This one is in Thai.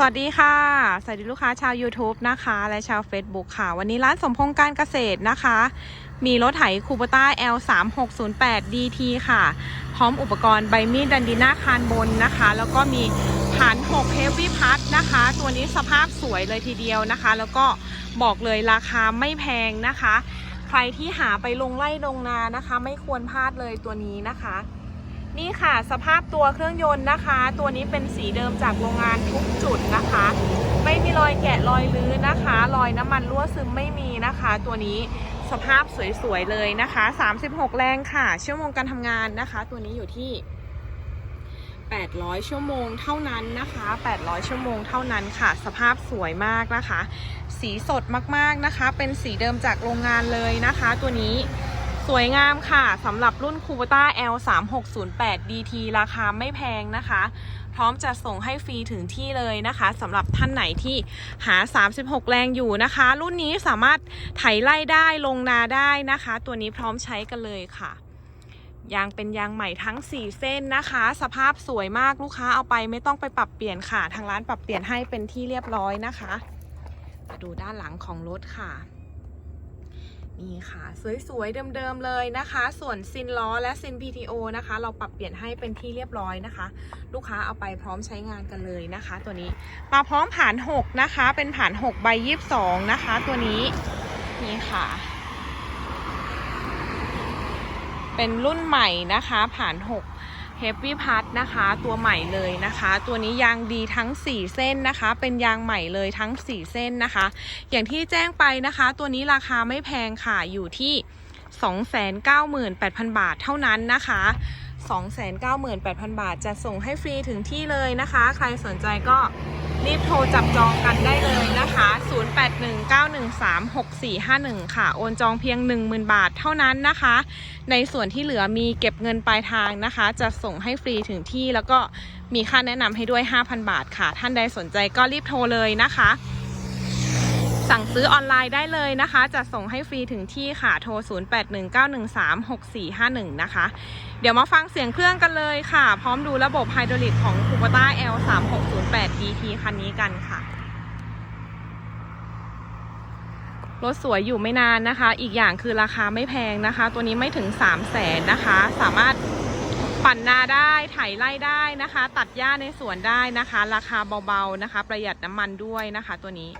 สวัสดีค่ะ สวัสดีลูกค้าชาว YouTube นะคะ และชาว Facebook ค่ะ วันนี้ร้านสมพงษ์การเกษตรนะคะ มีรถไถคูปต้า L 3 6 0 8 DT ค่ะ พร้อมอุปกรณ์ใบมีดดันดีน่าคานบนนะคะ แล้วก็มีฐาน6 Heavy Plus นะคะ ตัวนี้สภาพสวยเลยทีเดียวนะคะ แล้วก็บอกเลยราคาไม่แพงนะคะ ใครที่หาไปลงไล่ลงนานะคะ ไม่ควรพลาดเลยตัวนี้นะคะ นี่ค่ะสภาพตัวเครื่องยนต์นะคะ ตัวนี้เป็นสีเดิมจากโรงงานทุกจุดนะคะ ไม่มีรอยแกะรอยลื้อนะคะ รอยน้ำมันรั่วซึมไม่มีนะคะ ตัวนี้สภาพสวยๆเลยนะคะ 36 แรงค่ะ ชั่วโมงการทำงานนะคะ ตัวนี้อยู่ที่ 800 ชั่วโมงเท่านั้นนะคะ 800 ชั่วโมงเท่านั้นค่ะ สภาพสวยมากนะคะ สีสดมากๆนะคะ เป็นสีเดิมจากโรงงานเลยนะคะ ตัวนี้ สวยงามค่ะสำหรับรุ่น c u b a t a L 3 6 0 8 DT ราคาไม่แพงนะคะ พร้อมจะส่งให้ฟรีถึงที่เลยนะคะสำหรับท่านไหนที่หา 36 แรงอยู่นะคะ รุ่นนี้สามารถไถไล่ได้ลงนาได้นะคะ ตัวนี้พร้อมใช้กันเลยค่ะยางเป็นยางใหม่ทั้ง 4 เส้นนะคะ สภาพสวยมากลูกค้าเอาไปไม่ต้องไปปรับเปลี่ยนค่ะ ทางร้านปรับเปลี่ยนให้เป็นที่เรียบร้อยนะคะมาดูด้านหลังของรถค่ะ นี่ค่ะ สวยๆ เดิมๆ เลยนะคะ ส่วนซินล้อและซิน PTO นะคะ เราปรับเปลี่ยนให้เป็นที่เรียบร้อยนะคะ ลูกค้าเอาไปพร้อมใช้งานกันเลยนะคะ ตัวนี้มาพร้อมผ่าน 6 นะคะ เป็นผ่าน 6 ใบ 22 นะคะ ตัวนี้นี่ค่ะ เป็นรุ่นใหม่นะคะผ่าน 6 เฮฟวี่พัทนะคะตัวใหม่เลยนะคะ ตัวนี้ยางดีทั้ง 4 เส้นนะคะ เป็นยางใหม่เลยทั้ง 4 เส้นนะคะ อย่างที่แจ้งไปนะคะ ตัวนี้ราคาไม่แพงค่ะอยู่ที่ 298,000 บาทเท่านั้นนะคะ298,000 บาทจะส่งให้ฟรีถึงที่เลยนะคะ ใครสนใจก็ รีบโทรจับจองกันได้เลยนะคะ 0819136451 ค่ะ โอนจองเพียง 10,000 บาทเท่านั้นนะคะ ในส่วนที่เหลือมีเก็บเงินปลายทางนะคะ จะส่งให้ฟรีถึงที่แล้วก็มีค่าแนะนำให้ด้วย 5,000 บาทค่ะ ท่านใดสนใจก็รีบโทรเลยนะคะ สั่งซื้อออนไลน์ได้เลยนะคะ จะส่งให้ฟรีถึงที่ค่ะ โทร 0819136451 นะคะ เดี๋ยวมาฟังเสียงเครื่องกันเลยค่ะ พร้อมดูระบบไฮดรอลิกของ c u b a t a L 3 6 0 8 DT คันนี้กันค่ะ รถสวยอยู่ไม่นานนะคะ อีกอย่างคือราคาไม่แพงนะคะ ตัวนี้ไม่ถึง 3 0 0แสนนะคะ สามารถปั่นนาได้ไถไล่ได้นะคะ ตัดหญ้าในสวนได้นะคะ ราคาเบาๆนะคะ ประหยัดน้ำมันด้วยนะคะตัวนี้